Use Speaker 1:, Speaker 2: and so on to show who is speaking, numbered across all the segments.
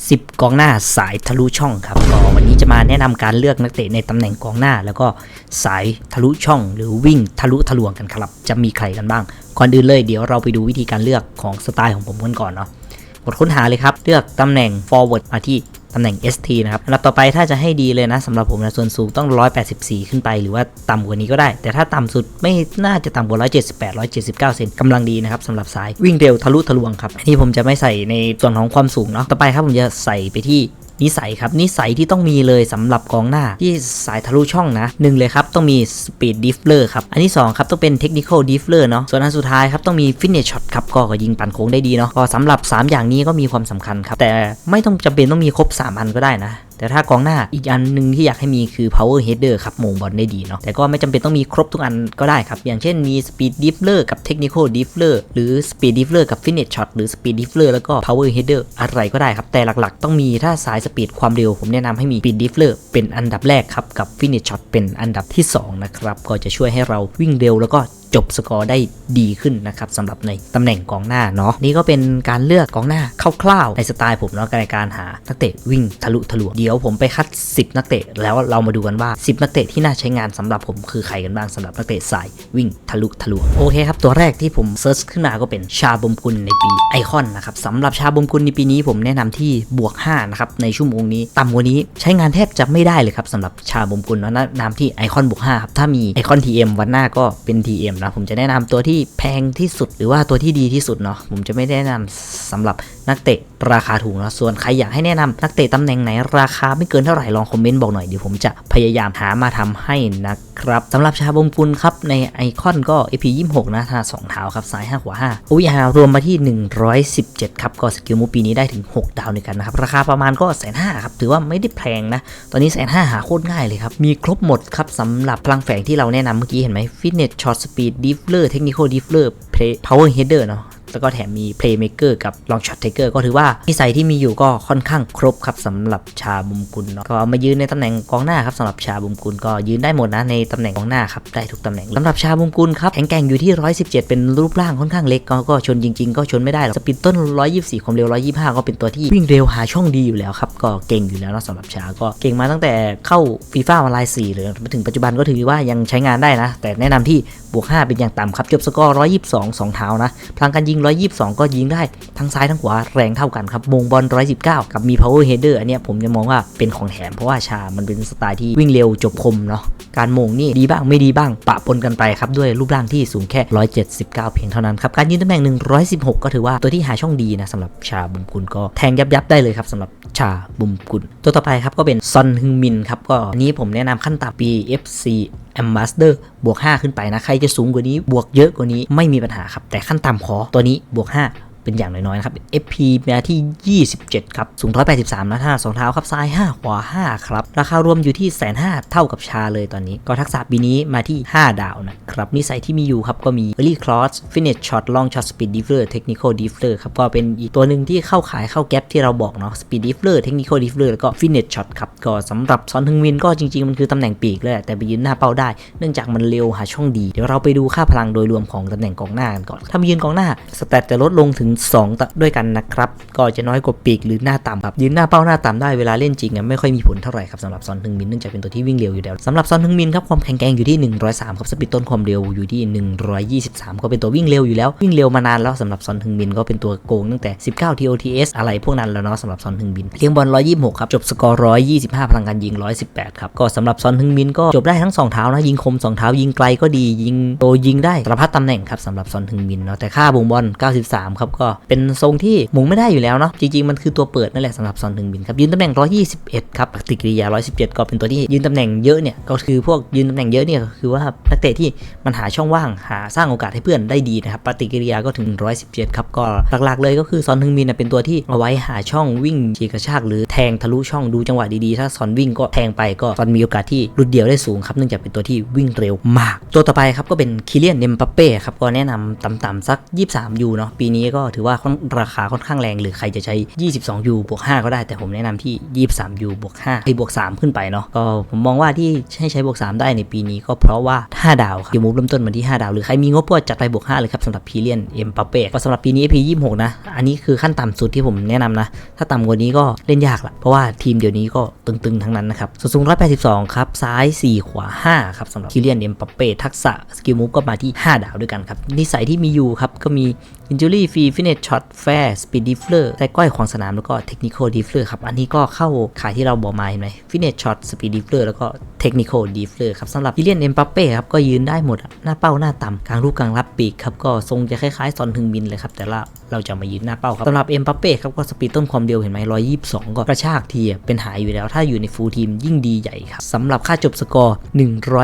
Speaker 1: 10 กองหน้าสายทะลุช่องครับก็วันนี้จะมาแนะนำการเลือกนักเตะในตำแหน่งกองหน้า แล้วก็สายทะลุช่อง หรือวิ่งทะลุทะลวงกันครับ จะมีใครกันบ้าง ก่อนอื่นเลยเดี๋ยวเราไปดูวิธีการเลือกของสไตล์ของผมกันก่อนเนาะกดค้นหาเลยครับ เลือกตำแหน่ง forward มาที่ ตำแหน่ง ST นะครับอันดับต่อไปถ้าจะให้ดีเลยนะสำหรับผมนะส่วนสูงต้อง 184 ขึ้นไป หรือว่าต่ำกว่านี้ก็ได้ แต่ถ้าต่ำสุดไม่น่าจะต่ำกว่า 178 179 เซนกำลังดีนะครับสำหรับสายวิ่งเร็วทะลุทะลวงครับอันนี้ผมจะไม่ใส่ในส่วนของความสูงเนาะต่อไปครับผมจะใส่ไปที่ นิสัยครับนิสัยที่ต้องมีเลยสำหรับกองหน้าที่สายทะลุช่องนะหนึ่งเลยครับต้องมี Speed Diffler ครับอันที่2ครับต้องเป็น Technical Diffler เนาะส่วนอันสุดท้ายครับต้องมี Finish Shot ครับก็ยิงปั่นโค้งได้ดีเนาะก็สำหรับ 3 อย่างนี้ก็มีความสำคัญครับแต่ไม่ต้องจำเป็นต้องมีครบ3อันก็ได้นะ แต่ถ้ากองหน้าอีกอันหนึ่งที่อยากให้มีคือ power header ครับมงบอลได้ดีเนาะแต่ก็ไม่จำเป็นต้องมีครบทุกอันก็ได้ครับ อย่างเช่นมี speed diffler กับ technical diffler หรือ speed diffler กับ finish shot หรือ speed diffler แล้วก็ power header อะไรก็ได้ครับ แต่หลักๆ ต้องมีถ้าสาย speed ความเร็ว ผมแนะนำให้มี speed diffler เป็นอันดับแรกครับกับ finish shot เป็นอันดับที่ 2 นะครับ ก็จะช่วยให้เราวิ่งเร็วแล้วก็ จบสกอร์ได้ดีขึ้นนะครับสำหรับในตำแหน่งกองหน้าเนาะนี่ก็เป็นการเลือกกองหน้าคร่าวๆในสไตล์ผมเนาะในการหานักเตะวิ่งทะลุทะลวงเดี๋ยวผมไปคัด 10 นักเตะแล้วเรามาดูกันว่า 10 นักเตะที่น่าใช้งานสำหรับผมคือใครกันบ้างสำหรับนักเตะสายวิ่งทะลุทะลวงโอเคครับตัวแรกที่ผมเซิร์ชขึ้นมาก็เป็นชาบมกุลในปีไอคอนนะครับสำหรับชาบมกุลในปีนี้ผมแนะนำที่บวก5นะครับในชั่วโมงนี้ต่ำกว่านี้ใช้งานแทบจะไม่ได้เลยครับสำหรับชาบมกุลนะนะนำที่ไอคอนบวก5ครับถ้ามีไอคอน TM วันหน้าก็เป็น TM นะผมจะแนะนำตัวที่แพงที่สุดหรือว่าตัวที่ดีที่สุดเนาะผมจะไม่แนะนำสำหรับนักเตะราคาถูกนะส่วนใครอยากให้แนะนำนักเตะตำแหน่งไหนราคาไม่เกินเท่าไหร่ลองคอมเมนต์บอกหน่อยเดี๋ยวผมจะพยายามหามาทำให้นะครับสำหรับชาบมกุลครับในไอคอนก็ AP 26นะท่าสองเท้าครับซ้าย5ขวา5 OVR รวมมาที่ 117 ครับก็สกิลมูปีนี้ได้ถึง 6 ดาวในกันนะครับ ราคาประมาณก็แสนห้าครับถือว่าไม่ได้แพงนะ ตอนนี้แสนห้าหาโคตรง่ายเลยครับ มีครบหมดครับสำหรับพลังแฝงที่เราแนะนำเมื่อกี้เห็นไหม Fitness Shot Speed Diffler Technical Diffler Play Power Header เนาะ แล้วก็แถมมี Playmaker กับ Long Shot Taker ก็ถือว่านิสัยที่มีอยู่ก็ค่อนข้างครบครับสำหรับชาบุมกุลเนาะก็มายืนในตำแหน่งกองหน้าครับสำหรับชาบุมกุลก็ยืนได้หมดนะในตำแหน่งกองหน้าครับได้ทุกตำแหน่งสำหรับชาบุมกุลครับแข็งแกร่งอยู่ที่ 117 เป็นรูปร่างค่อนข้างเล็กก็ก็ชนจริง ๆ ก็ชนไม่ได้หรอกสปีดต้น 124 ความเร็ว 125 ก็เป็นตัวที่วิ่งเร็วหาช่องดีอยู่แล้วครับก็เก่งอยู่แล้วนะสำหรับชาก็เก่งมาตั้งแต่เข้าฟีฟ่าออนไลน์4หรือมาถึงปัจจุบันก็ถือว่ายังใช้งานได้นะ แต่แนะนำที่บวก 5 เป็นอย่างต่ำครับจบสกอร์122 2 เท้านะพลังการยิง122 ก็ยิงได้ทั้งซ้ายทั้งขวาแรงเท่ากันครับมงบอล119 กับมี power header อันเนี้ยผมจะมองว่าเป็นของแถมเพราะว่าชา มันเป็นสไตล์ที่วิ่งเร็วจบคมเนาะการมงนี่ดีบ้างไม่ดีบ้างปะปนกันไปครับด้วยรูปร่างที่สูงแค่ 179 เพียงเท่านั้นครับการยืนตำแหน่ง 116 ก็ถือว่าตัวที่หาช่องดีนะสำหรับชาบุมกุลก็แทงยับยับได้เลยครับสำหรับชาบุมกุลตัวต่อไปครับก็เป็นซอนฮึงมินครับก็อันนี้ผมแนะนำขั้นต่ำ BFC Ambassador บวก 5 ขึ้นไปนะ ใครจะสูงกว่านี้ บวกเยอะกว่านี้ไม่มีปัญหาครับ แต่ขั้นต่ำขอตัวนี้บวก 5 เป็นอย่างน้อยๆนะครับ FP มาที่ 27 ครับ สูง 183นะท่าสองเท้าครับ ซ้าย 5 ขวา 5 ครับ ราคารวมอยู่ที่แสนห้าเท่ากับชาเลยตอนนี้ ก็ทักษะปีนี้มาที่ 5 ดาวนะครับ นิสัยที่มีอยู่ครับ ก็มี Early Cross Finish Shot Long Shot Speed Diffler Technical Diffler ครับ ก็เป็นอีกตัวหนึ่งที่เข้าขายเข้าแก๊ปที่เราบอกเนาะ Speed Diffler Technical Diffler แล้วก็ Finish Shot ครับ ก็สำหรับซอนทึงวินก็จริงๆ มันคือตำแหน่งปีกเลยแต่ไปยืนหน้าเป้าได้ เนื่องจากมันเร็วหาช่องดี เดี๋ยวเราไปดูค่าพลังโดยรวมของตำแหน่งกองหน้ากันก่อนถ้ามายืนกองหน้าสแตทจะลดลงถึง2ตด้วยกันนะครับ ก็จะน้อยกว่าปีกหรือหน้าต่ำครับยืนหน้าเป้าหน้าต่ำได้เวลาเล่นจริงอะไม่ค่อยมีผลเท่าไหร่ครับสำหรับซอนทึงมินเนื่องจากเป็นตัวที่วิ่งเร็วอยู่แล้วสำหรับซอนทึงมินครับความแข็งแกร่งอยู่ที่ 103ครับสปีดต้นความเร็วอยู่ที่ 123 ก็เป็นตัววิ่งเร็วอยู่แล้ววิ่งเร็วมานานแล้วสำหรับซอนทึงมินก็เป็นตัวโกงตั้งแต่ 19 TOTS อะไรพวกนั้นแล้วเนาะสำหรับซอนทึงมินเลี้ยงบอล126ครับจบสกอร์125 พลังการยิง 118ครับก็สำหรับซอนทึงมินก็จบได้ทั้งสองเท้านะยิงคมสองเท้ายิงไกลก็ดียิงโตยิงได้สารพัดตำแหน่งครับสำหรับซอนทึงมินเนาะแต่ค่าบ่งบอล 93ครับกเป็นทรงที่หมุงไม่ได้อยู่แล้วเนาะจริงๆ มันคือตัวเปิดนั่นแหละสำหรับซอนทึงบินครับยืนตำแหน่ง 121 ครับปฏิกิริยา 117 ก็เป็นตัวที่ยืนตำแหน่งเยอะเนี่ยก็คือพวกยืนตำแหน่งเยอะเนี่ยคือว่านักเตะที่มันหาช่องว่างหาสร้างโอกาสให้เพื่อนได้ดีนะครับปฏิกิริยาก็ถึง 117 ครับก็หลักๆ เลยก็คือซอนทึงบินเป็นตัวที่เอาไว้หาช่องวิ่งฉีกกระชากหรือแทงทะลุช่องดูจังหวะดีๆถ้าซอนวิ่งก็แทงไปก็ซอนมีโอกาสที่หลุดเดี่ยวได้สูงครับเนื่องจากเป็นตัวที่วิ่งเร็วมาก ตัวต่อไปครับก็เป็นคิเลียนเนมปัปเป้ครับก็แนะนำต่ำๆสัก 23ยูเนาะปีนี้ก็ถือว่าค่อนราคาค่อนข้างแรงหรือใครจะใช้ 22U บวก 5 ก็ได้แต่ผมแนะนำที่ 23U บวก5ไอ้บวก 3 ขึ้นไปเนาะก็ผมมองว่าที่ให้ใช้บวก 3 ได้ในปีนี้ก็เพราะว่า 5 ดาวครับยูมูฟเริ่มต้นมาที่ 5 ดาว หรือใครมีงบก็จัดไปบวก 5 เลยครับสำหรับพีเลียนเอ็มปาเป้ก็สำหรับปีนี้ AP 26 นะ อันนี้คือขั้นต่ำสุดที่ผมแนะนำนะ ถ้าต่ำกว่านี้ก็เล่นยากละเพราะว่าทีมเดี๋ยวนี้ก็ตึงๆทั้งนั้นนะครับส่วนสูง 182 ครับซ้าย 4 ขวา 5 ครับสำหรับพีเลียนเอ็มปาเป้ทักษะสกิลมูฟก็มาที่ 5 ดาวด้วยกันครับนิสัยที่มีอยู่ครับก็มี Injury Free Finish Shot Fair Speed Diffler ใต่ก้อยขวงสนามแล้วก็ Technical Diffler ครับ อันนี้ก็เข้าขายที่เราบอกมาเห็นไหม Finish Shot Speed Diffler แล้วก็ Technical Diffler ครับสำหรับ Kylian Mbappe ครับ ก็ยืนได้หมด หน้าเป้าหน้าต่ำกลางรูปกลางรับปีกครับ ก็ทรงจะคล้ายๆซอนทึงบินเลยครับแต่ละ เราจะมายืนหน้าเป้าครับสำหรับ Mbappe ครับก็สปีดต้นความเร็วเห็นไหม122ก็กระชากทีเป็นหายอยู่แล้ว ถ้าอยู่ในฟูลทีมยิ่งดีใหญ่ครับสำหรับค่าจบสกอร์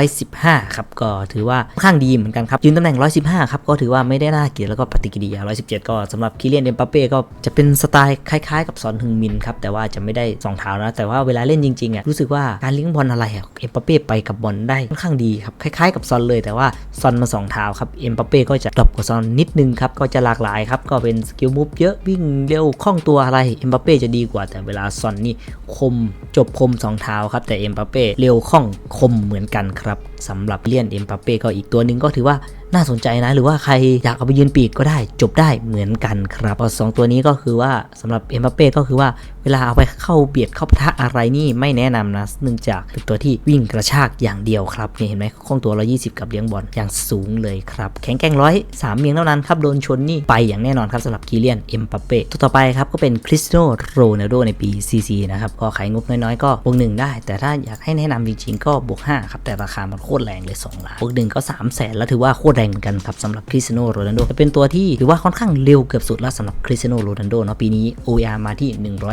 Speaker 1: 115ครับก็ถือว่าค่อนข้างดีเหมือนกันครับยืนตำแหน่ง 115ครับก็ถือว่าไม่ได้น่าเกลียดแล้วก็ปฏิกิริยา 117 ก็สำหรับคิเลียนเอ็มปาเป้ก็จะเป็นสไตล์คล้ายๆ กับซอนฮึงมินครับแต่ว่าจะไม่ได้สองเท้านะแต่ว่าเวลาเล่นจริงๆอะรู้สึกว่าการเลี้ยงบอลอะไรอะเอ็มปาเป้ไปกับบอลได้ค่อนข้างดีครับคล้ายๆ กับซอนเลย แต่ว่าซอนมาสองเท้าครับเอ็มปเป้ก็จะดรอปกว่าซอนนิดนึงครับก็จะหลากหลายครับก็เป็นสกิลมูฟเยอะวิ่งเร็วคล่องตัวอะไรเอ็มปเป้จะดีกว่าแต่เวลาซอนนี่คมจบคมสองเท้าครับ แต่เอ็มปเป้เร็วคล่องคมเหมือนกันครับสำหรับเลียนเอ็มปเป้ก็อีกตัวหนึ่งก็ถือว่า น่าสนใจนะ หรือว่าใครอยากเอาไปยืนปีกก็ได้จบได้เหมือนกันครับสองตัวนี้ก็คือว่าสำหรับเอ็มบัปเป้ก็คือว่าเวลาเอาไปเข้าเบียดเข้าปะทะอะไรนี่ไม่แนะนำนะเนื่องจากเป็นตัวที่วิ่งกระชากอย่างเดียวครับนี่เห็นไหมคล่องตัว 120 กับเลี้ยงบอลอย่างสูงเลยครับแข็งแกร่งร้อยสามเมียงเท่านั้นครับโดนชนนี่ไปอย่างแน่นอนครับสำหรับกีเลียนเอ็มบัปเป้ตัวต่อไปครับก็เป็นคริสโนโรนัลโดในปี CC นะครับก็ขายงบน้อยๆก็บวกหนึ่งได้ แต่ถ้าอยากให้แนะนำจริงๆก็บวก5ครับแต่ราคามันโคตรแรงเลย2ล้านบวกหนึ่งก็3แสนแล้วถือว่าโคตรแรงเหมือนกันครับสำหรับคริสเตียโนโรนัลโดเป็นตัวที่ถือว่าค่อนข้างเร็วเกือบสุดแล้วสำหรับคริสเตียโนโรนัลโดเนาะปีนี้ OER มาที่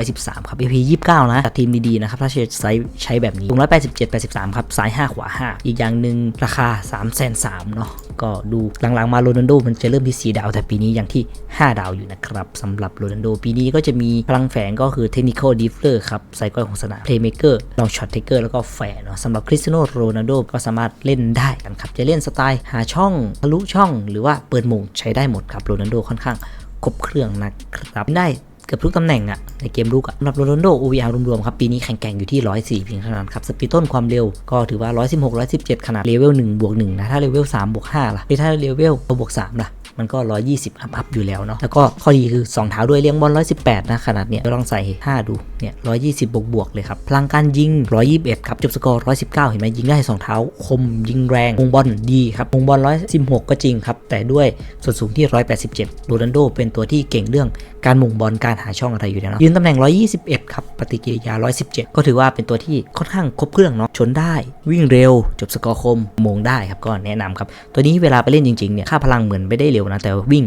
Speaker 1: 113 ครับ AP 29 นะจากทีมดีๆนะครับถ้าใช้ใช้ใช้แบบนี้187 83 ครับซ้าย 5 ขวา 5 อีกอย่างหนึ่งราคา 3 3 0 0 0เนาะก็ดูหลังๆมาโรนัลโดมันจะเริ่มที่ 4 ดาว แต่ปีนี้ยังที่ 5 ดาวอยู่นะครับสำหรับโรนัลโดปีนี้ก็จะมีพลังแฝงก็คือเทคนิคอลดิฟเลอร์ครับไซก้อยของสนามเพลย์เมเกอร์ลองช็อตเทเกอร์แล้วก็แฝงเนาะสำหรับคริสเตียโนโรนัลโดก็สามารถเล่นได้กันครับจะเล่นสไตล์หาช่องทะลุช่องหรือว่าเปิดมงใช้ได้หมดครับโรนัลโดค่อนข้างครบเครื่องนะครับได้เกือบทุกตำแหน่งอะในเกมรุกสำหรับโรนัลโด OVR รวมๆ ครับ ปีนี้แข่งแก่งอยู่ที่ 104 เพียงเท่านั้นครับ สปีดต้นความเร็วก็ถือว่า 116 117 ขนาดเลเวล1บวก1นะ ถ้าเลเวล3บวก5ล่ะหรือถ้าเลเวลบวก3ล่ะ มันก็ 120 อัพอัพอยู่แล้วเนาะแล้วก็ข้อดีคือ 2 เท้าด้วยเลี้ยงบอล 118 นะขนาดเนี้ยลองใส่ 5 ดู เนี่ย 120 บวกบวกเลยครับ พลังการยิง 121 ครับ จบสกอร์ 119 เห็นไหมยิงได้ 2 เท้า คมยิงแรงวงบอลดีครับวงบอล 116 ก็จริงครับ แต่ด้วยส่วนสูงที่ 187 โรนัลโดเป็นตัวที่เก่งเรื่องการมุงบอลการหาช่องอะไรอยู่แล้วเนาะยืนตำแหน่ง 121 ครับ ปฏิกิริยา 117 ก็ถือว่าเป็นตัวที่ค่อนข้างครบเครื่องเนาะชนได้วิ่งเร็ว จบสกอร์คมมงได้ครับก็แนะนำครับตัวนี้เวลาไปเล่นจริงๆเนี่ยค่าพลังเหมือนไม่ได้เร็วนะ แต่วิ่ง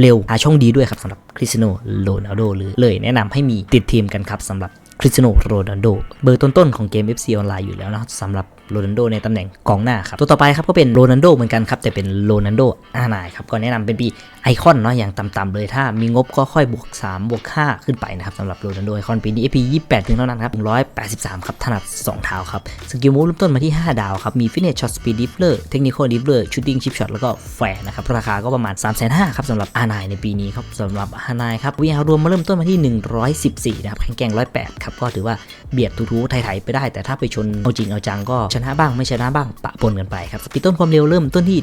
Speaker 1: เร็วหาช่องดีด้วยครับสำหรับคริสเตียโนโรนัลโดหรือเลยแนะนำให้มีติดทีมกันครับสำหรับคริสเตียโนโรนัลโดเบอร์ต้นๆของเกม FC ออนไลน์อยู่แล้วนะสำหรับโรนัลโดในตำแหน่งกองหน้าครับ ตัวต่อไปครับก็เป็นโรนัลโดเหมือนกันครับ แต่เป็นโรนัลโดอาร์ไนครับ ก็แนะนำเป็นปีไอคอนเนาะอย่างต่ำๆเลยถ้ามีงบก็ค่อยบวก 3 บวก 5 ขึ้นไปนะครับสำหรับโรนัลโดไอคอนปีนี้ AP 28เพียงเท่านั้นครับ183 ครับถนัด 2 เท้าครับ สกิลมูฟเริ่มต้นมาที่ 5 ดาวครับ มีฟิตเนสช็อตสปีดดิฟเลอร์เทคนิคอลดิฟเลอร์ชูตติ้งชิปช็อตแล้วก็แฟร์นะครับราคาก็ประมาณ 3 5 0 0 0ครับสำหรับอาร์ไนในปีนี้ครับสำหรับอาร์ไนครับวีอารรวมมาเริ่มต้นมาที่ 114นะครับแข่งแกร่ง108ครับก็ถือว่าเบียดทูๆไทยๆไปได้ แต่ถ้าไปชนเอาจริงเอาจังก็ชนะบ้างไม่ชนะบ้างปะปนกันไปครับสปีดต้นความเร็วเริ่มต้นที่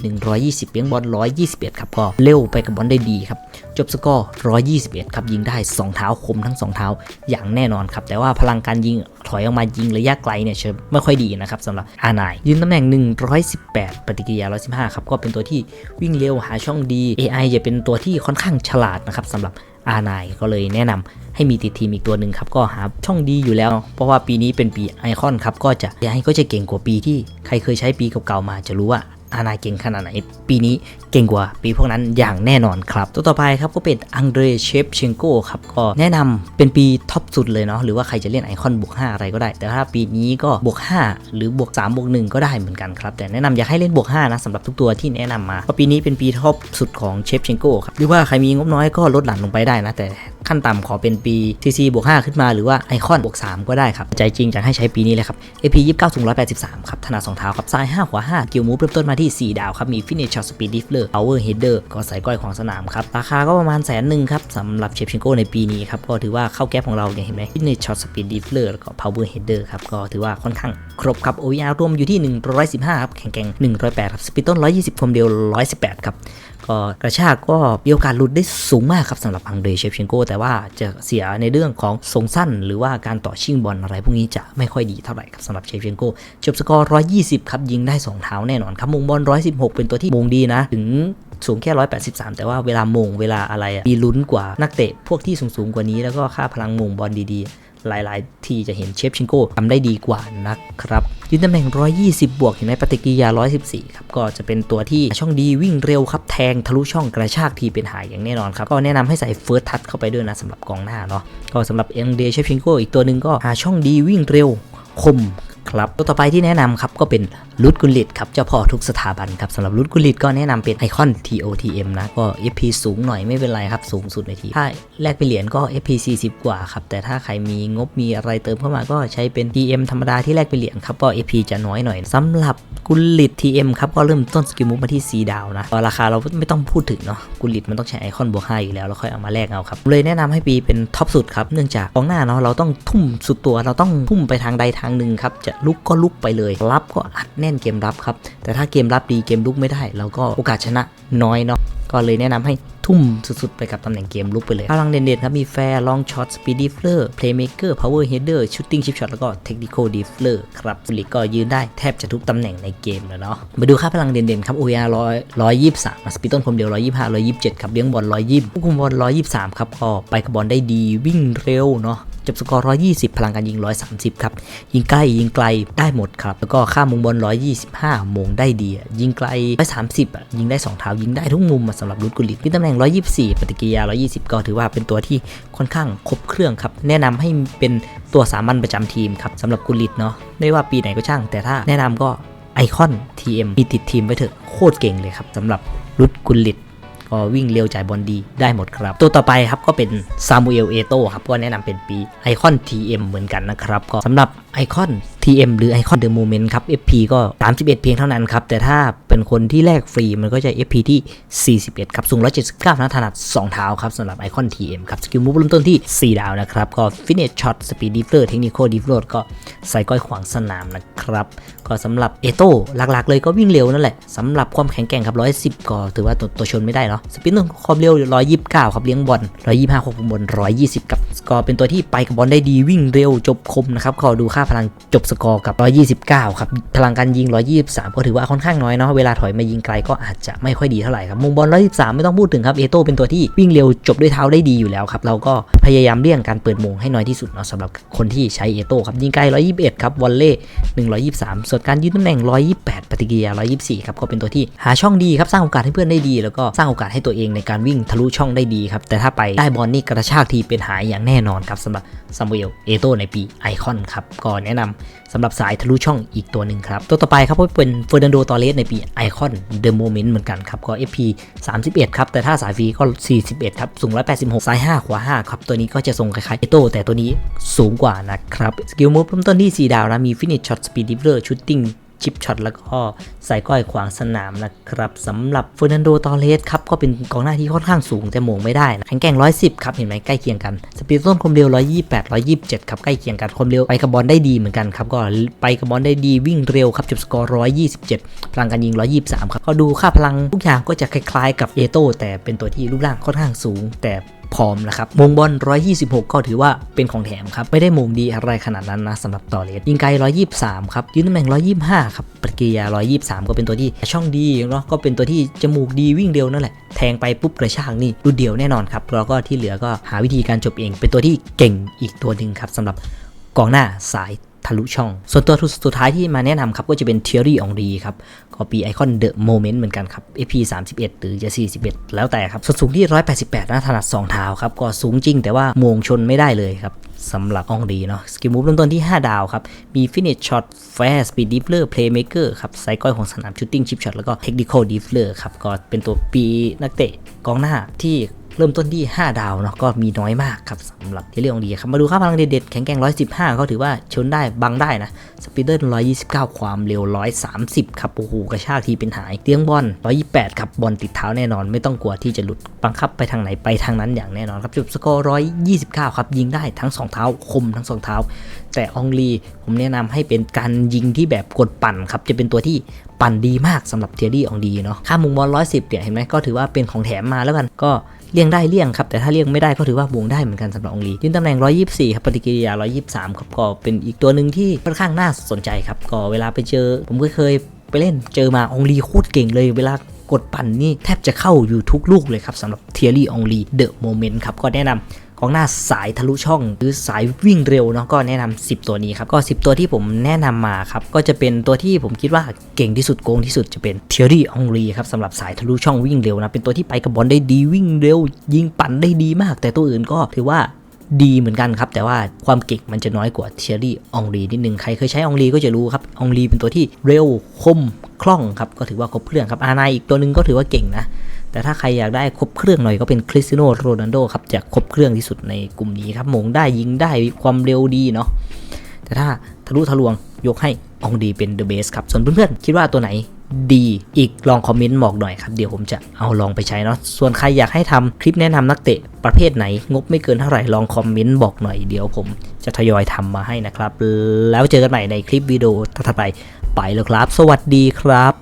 Speaker 1: 120เลี้ยงบอล121 ครับก็เร็วไปกับบอลได้ดีครับ จบสกอร์ 121 ครับยิงได้ 2 เท้าคมทั้ง 2 เท้าอย่างแน่นอนครับ แต่ว่าพลังการยิงถอยออกมายิงระยะไกลเนี่ยเชไม่ค่อยดีนะครับสำหรับอาร์ไนยืนตำแหน่ง 118 ปฏิกิริยา 115 ครับ ก็เป็นตัวที่วิ่งเร็วหาช่องดี AI จะเป็นตัวที่ค่อนข้างฉลาดนะครับสำหรับ อาร์ไนก็เลยแนะนำให้มีติดทีมอีกตัวหนึ่งครับก็หาช่องดีอยู่แล้ว เพราะว่าปีนี้เป็นปีไอคอนครับก็จะ AI ก็จะเก่งกว่าปีที่ใครเคยใช้ปีเก่าๆมาจะรู้ว่า อานาเก่งขนาดไหน ปีนี้เก่งกว่าปีพวกนั้นอย่างแน่นอนครับ ตัวต่อไปครับก็เป็นอังเดรเชฟเชงโกครับก็แนะนำเป็นปีท็อปสุดเลยเนาะหรือว่าใครจะเล่นไอคอนบวก5อะไรก็ได้ แต่ถ้าปีนี้ก็บวก5หรือบวก3บวก1ก็ได้เหมือนกันครับ แต่แนะนำอยากให้เล่นบวก5นะสำหรับทุกตัวที่แนะนำมาเพราะปีนี้เป็นปีท็อปสุดของเชฟเชงโกครับหรือว่าใครมีงบน้อยก็ลดหลั่นลงไปได้นะ แต่ขั้นต่ำขอเป็นปี CC บวก5ขึ้นมาหรือว่าไอคอนบวก3ก็ได้ครับใจจริงจะให้ใช้ปีนี้เลยครับ AP 29 183ครับถนัด2เท้าครับซ้าย5ขวา5กิลมูฟเริ่มต้นมาที่ 4 ดาวครับ มี finish shot speed diffler power header ก็ใส่ก้อยของสนามครับ ราคาก็ประมาณแสนหนึ่งครับสำหรับเชฟชิงโก้ในปีนี้ครับ ก็ถือว่าเข้าแก๊ปของเราเนี่ยเห็นไหม finish shot speed diffler แล้วก็ power header ครับก็ถือว่าค่อนข้างครบครับ OER รวมอยู่ที่ 115 ครับแข่งแกร่ง108 ครับสปีดต้น 120 ความเร็ว 118 ครับ ก็กระชากก็มีโอกาสหลุดได้สูงมากครับสำหรับอังเดรเชฟเชนโกแต่ว่าจะเสียในเรื่องของทรงสั้น หรือว่าการต่อชิงบอลอะไรพวกนี้จะไม่ค่อยดีเท่าไหร่ครับสำหรับเชฟเชนโกจบสกอร์ 120 ครับยิงได้ 2 เท้าแน่นอนครับมงบอล 116 เป็นตัวที่มงดีนะ ถึงสูงแค่ 183 แต่ว่าเวลามงเวลาอะไรอะมีลุ้นกว่านักเตะพวกที่สูงๆกว่านี้แล้วก็ค่าพลังมงบอลดีๆ หลายๆ ทีจะเห็นเชฟชิงโก้ทำได้ดีกว่านะครับยืนตำแหน่ง 120 บวกเห็นไหมปฏิกิริยา 114 ครับ ก็จะเป็นตัวที่ช่องดีวิ่งเร็วครับ แทงทะลุช่องกระชากทีเป็นหายอย่างแน่นอนครับ ก็แนะนำให้ใส่เฟิร์สทัชเข้าไปด้วยนะสำหรับกองหน้าเนาะก็สำหรับเอ็งเดเชฟชิงโก้อีกตัวหนึ่งก็หาช่องดีวิ่งเร็วคม ครับตัวต่อไปที่แนะนำครับก็เป็นลุดกุลิตครับเจ้าพ่อทุกสถาบันครับสำหรับลุดกุลิตก็แนะนำเป็นไอคอน TOTM นะก็ FP สูงหน่อยไม่เป็นไรครับ สูงสุดในทีถ้าแลกเป็นเหรียญก็ FP 40 กว่าครับแต่ถ้าใครมีงบมีอะไรเติมเข้ามาก็ใช้เป็น TM ธรรมดาที่แลกเป็นเหรียญครับก็ FP จะน้อยหน่อยสำหรับกุลิต TM ครับก็เริ่มต้นสกิลมูฟมาที่4ดาวนะราคาเราไม่ต้องพูดถึงเนาะกุลิตมันต้องใช้ไอคอนบวก5อยู่แล้วแล้วค่อยเอามาแลกเอาครับเลยแนะนำให้ปีเป็นท็อปสุดครับเนื่องจากกองหน้าเนาะเราต้องทุ่มสุดตัวเราต้องทุ่มไปทางใดทางหนึ่งครับจะลุกก็ลุกไปเลย รับก็อัดแน่นเกมรับครับ แต่ถ้าเกมรับดีเกมลุกไม่ได้เราก็โอกาสชนะน้อยเนาะก็เลยแนะนำให้ทุ่มสุดๆ ไปกับตำแหน่งเกมลุกไปเลยพลังเด่นๆครับมีแฟร์ลองช็อตสปีดดิฟเลอร์เพลย์เมเกอร์พาวเวอร์เฮดเดอร์ชูตติ้งชิปช็อตแล้วก็เทคนิคอลดิฟเลอร์ครับสุริก็ยืนได้แทบจะทุกตำแหน่งในเกมแล้วเนาะมาดูค่าพลังเด่นๆครับ OER ร้อยร้อยยี่สิบสามสปีดต้นคมเร็วร้อยยี่สิบห้าร้อยยี่สิบเจ็ดครับเลี้ยงบอลร้อยยี่สิบควบคุมบอลร้อยยี่สิบสามครับก็ไปกับบอลได้ดีวิ่งเร็วเนาะ จบสกอร์ 120 พลังการยิง 130 ครับ ยิงใกล้ยิงไกลได้หมดครับ แล้วก็ค่ามมุมบอล 125 มงได้ดี ยิงไกล 130อะยิงได้ 2 เท้ายิงได้ทุกมุมสำหรับรุดกุลิตที่ตำแหน่ง 124 ปฏิกิริยา 120 ก็ถือว่าเป็นตัวที่ค่อนข้างครบเครื่องครับ แนะนำให้เป็นตัวสามัญประจำทีมครับสำหรับกุลิตเนาะไม่ว่าปีไหนก็ช่าง แต่ถ้าแนะนำก็ไอคอน TM มีติดทีมไว้เถอะโคตรเก่งเลยครับสำหรับรุดกุลิต ก็วิ่งเร็วจ่ายบอลดีได้หมดครับ ตัวต่อไปครับก็เป็นซามูเอลเอโตครับก็แนะนำเป็นปีไอคอน TM เหมือนกันนะครับ ก็สำหรับไอคอน TM หรือไอคอนเดอะโมเมนต์ครับ FP ก็ 31 เพียงเท่านั้นครับ แต่ถ้าเป็นคนที่แลกฟรีมันก็จะ FP ที่ 41 ครับ สูง 179นะถนัด 2 เท้าครับสำหรับไอคอน TM ครับ สกิลมูฟเริ่มต้นที่ 4 ดาวนะครับ ก็ Finish Shot Speed Diffler Technical Diffler ก็ใส่ก้อยขวางสนามนะครับ ก็สำหรับเอโต้หลักๆ เลยก็วิ่งเร็วนั่นแหละสำหรับความแข็งแกร่งครับ 110 ก็ถือว่าตัวตวชนไม่ได้เนาะสปีดต้นความเร็ว 129 ครับเลี้ยงบอล125ควบคุมบอล120กับก็เป็นตัวที่ไปกับบอลได้ดีวิ่งเร็วจบคมนะครับขอดูค่าพลังจบสกอร์กับ 129 ครับ พลังการยิง 123 ก็ถือว่าค่อนข้างน้อยเนาะ เวลาถอยมายิงไกลก็อาจจะไม่ค่อยดีเท่าไหร่ครับมุมบอล 123 ไม่ต้องพูดถึงครับ เอโต้เป็นตัวที่วิ่งเร็วจบด้วยเท้าได้ดีอยู่แล้วครับ เราก็พยายามเลี่ยงการเปิดมงให้น้อยที่สุดเนาะสำหรับคนที่ใช้เอโต้ครับ ยิงไกล 121 ครับ วอลเล่ 123 ส่วนการยืนตำแหน่ง 128 ปฏิกิริยา 124 ครับ ก็เป็นตัวที่หาช่องดีครับ สร้างโอกาสให้เพื่อนได้ดี แล้วก็สร้างโอกาสให้ตัวเองในการวิ่งทะลุช่องได้ดีครับ แต่ถ้าไปได้บอลนี่กระชากทีเป็นหายอย่างแน่นอนครับสำหรับซามูเอลเอโตในปีไอคอนครับก็แนะนำสำหรับสายทะลุช่องอีกตัวหนึ่งครับ ตัวต่อไปครับก็เป็นเฟอร์นันโดตอเรสในปีไอคอนเดอะโมเมนต์เหมือนกันครับ ก็ FP 31 ครับ แต่ถ้าสายฟรีก็ 41 ครับ สูง 186ซ้าย 5 ขวา 5 ครับ ตัวนี้ก็จะทรงคล้ายๆเอโต้แต่ตัวนี้สูงกว่านะครับ สกิลมูฟเริ่มต้นที่ 4 ดาวนะ มีฟินิชช็อตสปีดดิฟเลอร์ชูตติ้ง ชิปช็อตแล้วก็ใส่ก้อยขวางสนามนะครับสำหรับเฟอร์นันโดตอเรสครับก็เป็นกองหน้าที่ค่อนข้างสูงแต่โมงไม่ได้นะแข็งแกร่ง 110 ครับ เห็นไหมใกล้เคียงกัน สปีดต้นความเร็ว 128 127 ครับใกล้เคียงกันความเร็วไปกับบอลได้ดีเหมือนกันครับก็ไปกับบอลได้ดีวิ่งเร็วครับจบสกอร์ 127 พลังการยิง 123 ครับก็ดูค่าพลังทุกอย่างก็จะคล้ายๆ กับเอโต้แต่เป็นตัวที่รูปร่างค่อนข้างสูง แต่ พร้อมนะครับมงบอล 126 ก็ถือว่าเป็นของแถมครับ ไม่ได้มงดีอะไรขนาดนั้นนะสำหรับตอเลสยิงไกล 123 ครับ ยืนตำแหน่ง 125 ครับปฏิกิริยา 123 ก็เป็นตัวที่ช่องดีเนาะก็เป็นตัวที่จมูกดีวิ่งเร็วนั่นแหละ แทงไปปุ๊บกระชากนี่รูเดียวแน่นอนครับแล้วก็ที่เหลือก็หาวิธีการจบเอง เป็นตัวที่เก่งอีกตัวหนึ่งครับสำหรับกองหน้าสาย ทะลุช่อง ส่วนตัวสุดท้ายที่มาแนะนำครับก็จะเป็น Theory on d ครับก็ปีไอคอน The Moment เหมือนกันครับ AP 31 หรือจะ 41 แล้วแต่ครับส่วนสูงที่ 188นะถนัด2เท้าครับก็สูงจริงแต่ว่ามงชนไม่ได้เลยครับสำหรับอองดีเนาะสกิลมูฟเริ่มต้นที่ 5 ดาวครับ มี Finish Shot Fast Speed Diffler Playmaker ครับไซก้อยของสนาม Shooting Chip Shot แล้วก็ Technical Diffler ครับก็เป็นตัวปีนักเตะกองหน้าที่ เริ่มต้นที่ 5 ดาวเนาะก็มีน้อยมากครับสำหรับเทเลียองดีครับมาดูค่าพลังเด็ดๆแข็งแกร่ง 115ก็ถือว่าชนได้บังได้นะสปีดเดอร์129 ความเร็ว 130 ครับโอ้โหกระชากทีเป็นหายเตียงบอล128 ครับบอลติดเท้าแน่นอน ไม่ต้องกลัวที่จะหลุดบังคับไปทางไหนไปทางนั้นอย่างแน่นอนครับจบสกอร์129 ครับยิงได้ทั้ง 2 เท้าคมทั้ง 2 เท้า แต่องลีผมแนะนำให้เป็นการยิงที่แบบกดปั่นครับจะเป็นตัวที่ปั่นดีมากสำหรับเทียรี่อองดีเนาะค่ามุมบอล110เนี่ยเห็นไหมก็ถือว่าเป็นของแถมมาแล้วกันก็ เลี่ยงได้เลี่ยงครับแต่ถ้าเลี่ยงไม่ได้ก็ถือว่าบวงได้เหมือนกันสำหรับองลียืนตำแหน่ง 124 ครับปฏิกิริยา 123 ครับก็เป็นอีกตัวหนึ่งที่ค่อนข้างน่าสนใจครับก็เวลาไปเจอ ผมก็เคยไปเล่นเจอมาองลีโคตรเก่งเลยเวลากดปั่นนี่แทบจะเข้าอยู่ทุกลูกเลยครับสำหรับเทียรี่อองลีเดอะโมเมนต์ครับก็แนะนำ ของหน้าสายทะลุช่องหรือสายวิ่งเร็วเนาะก็แนะนำ10 ตัวนี้ครับก็ 10 ตัวที่ผมแนะนำมาครับก็จะเป็นตัวที่ผมคิดว่าเก่งที่สุดโกงที่สุดจะเป็นเทียรี่องรีครับสำหรับสายทะลุช่องวิ่งเร็วนะเป็นตัวที่ไปกับบอลได้ดีวิ่งเร็ว ยิงปั่นได้ดีมาก แต่ตัวอื่นก็ถือว่าดีเหมือนกันครับ แต่ว่าความเก่งมันจะน้อยกว่าเทียรี่องรีนิดนึงใครเคยใช้องรีก็จะรู้ครับองรีเป็นตัวที่เร็วคมคล่องครับก็ถือว่าครบเครื่องครับอานาอีกตัวหนึ่งก็ถือว่าเก่งนะ แต่ถ้าใครอยากได้ครบเครื่องหน่อยก็เป็นคริสติโนโรนัลโดครับจะครบเครื่องที่สุดในกลุ่มนี้ครับมงได้ยิงได้ความเร็วดีเนาะแต่ถ้าทะลุทะลวงยกให้องดีเป็นเดอะเบสครับส่วนเพื่อนๆคิดว่าตัวไหนดีอีกลองคอมเมนต์บอกหน่อยครับ เดี๋ยวผมจะเอาลองไปใช้เนาะส่วนใครอยากให้ทำคลิปแนะนำนักเตะประเภทไหน งบไม่เกินเท่าไหร่ลองคอมเมนต์บอกหน่อยเดี๋ยวผมจะทยอยทำมาให้นะครับ แล้วเจอกันใหม่ในคลิปวิดีโอถัดไปไปแล้วครับ สวัสดีครับ